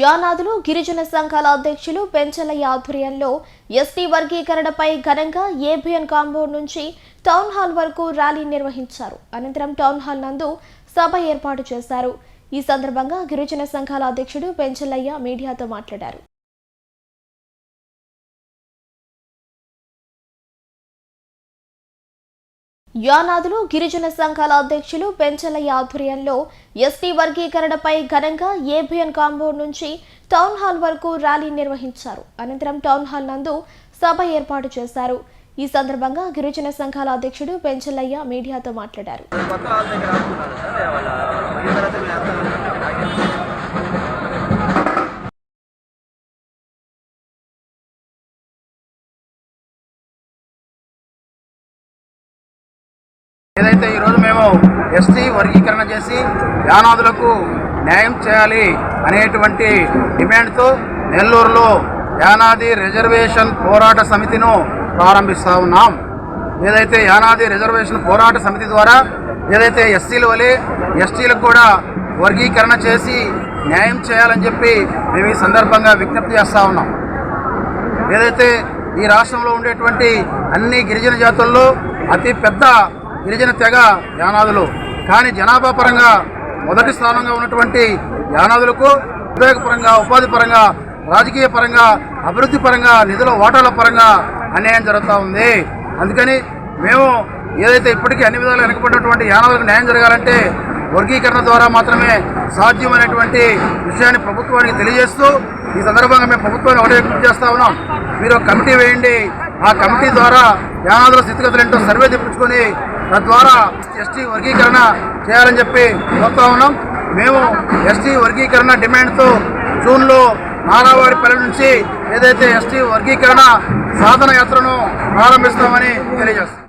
యానాదులు గిరిజన సంఘాల అధ్యక్షులు పెంచలయ్య ఆధ్వర్యంలో ఎస్టీ వర్గీకరణపై ఘనంగా ఏబిఎన్ కాంపౌండ్ నుంచి టౌన్ హాల్ వరకు ర్యాలీ నిర్వహించారు. అనంతరం టౌన్ హాల్ నందు సభ ఏర్పాటు చేశారు. ఈ సందర్భంగా గిరిజన సంఘాల అధ్యక్షుడు పెంచలయ్య మీడియాతో మాట్లాడారు. యానాదులు గిరిజన సంఘాల అధ్యక్షులు పెంచలయ్య ఆధ్వర్యంలో ఎస్టీ వర్గీకరణపై ఘనంగా ఏబిఎన్ కాంపౌండ్ నుంచి టౌన్ హాల్ వరకు ర్యాలీ నిర్వహించారు. అనంతరం టౌన్ హాల్ నందు సభ ఏర్పాటు చేశారు. ఈ సందర్భంగా గిరిజన సంఘాల అధ్యక్షుడు పెంచలయ్య మీడియాతో మాట్లాడారు. ఏదైతే ఈరోజు మేము ఎస్టీ వర్గీకరణ చేసి యానాదులకు న్యాయం చేయాలి అనేటువంటి డిమాండ్తో నెల్లూరులో యానాది రిజర్వేషన్ పోరాట సమితిను ప్రారంభిస్తా ఉన్నాం. ఏదైతే యానాది రిజర్వేషన్ పోరాట సమితి ద్వారా ఏదైతే ఎస్సీల వలె ఎస్టీలకు కూడా వర్గీకరణ చేసి న్యాయం చేయాలని చెప్పి మేము ఈ సందర్భంగా విజ్ఞప్తి చేస్తా ఉన్నాం. ఏదైతే ఈ రాష్ట్రంలో ఉండేటువంటి అన్ని గిరిజన జాతుల్లో అతి పెద్ద గిరిజన తెగ యానాదులు. కానీ జనాభా పరంగా మొదటి స్థానంగా ఉన్నటువంటి యానాదులకు ఉపయోగపరంగా ఉపాధి పరంగా రాజకీయ పరంగా అభివృద్ధి పరంగా నిధుల ఓటాల పరంగా అన్యాయం జరుగుతూ ఉంది. అందుకని మేము ఏదైతే ఇప్పటికీ అన్ని విధాలు వెనకబడినటువంటి యానాదులకు న్యాయం జరగాలంటే వర్గీకరణ ద్వారా మాత్రమే సాధ్యమైనటువంటి విషయాన్ని ప్రభుత్వానికి తెలియజేస్తూ ఈ సందర్భంగా మేము ప్రభుత్వాన్ని ఒకటే విజ్ఞప్తి చేస్తా ఉన్నాం. మీరు కమిటీ వేయండి ఆ కమిటీ ద్వారా యానాదుల స్థితిగతులు ఏంటో సర్వే తెప్పించుకొని తద్వారా ఎస్టీ వర్గీకరణ చేయాలని చెప్పి కోరుతా ఉన్నాం. మేము ఎస్టీ వర్గీకరణ డిమాండ్తో జూన్లో నారావారిపల్లి నుంచి ఏదైతే ఎస్టీ వర్గీకరణ సాధన యాత్రను ప్రారంభిస్తామని తెలియజేస్తాం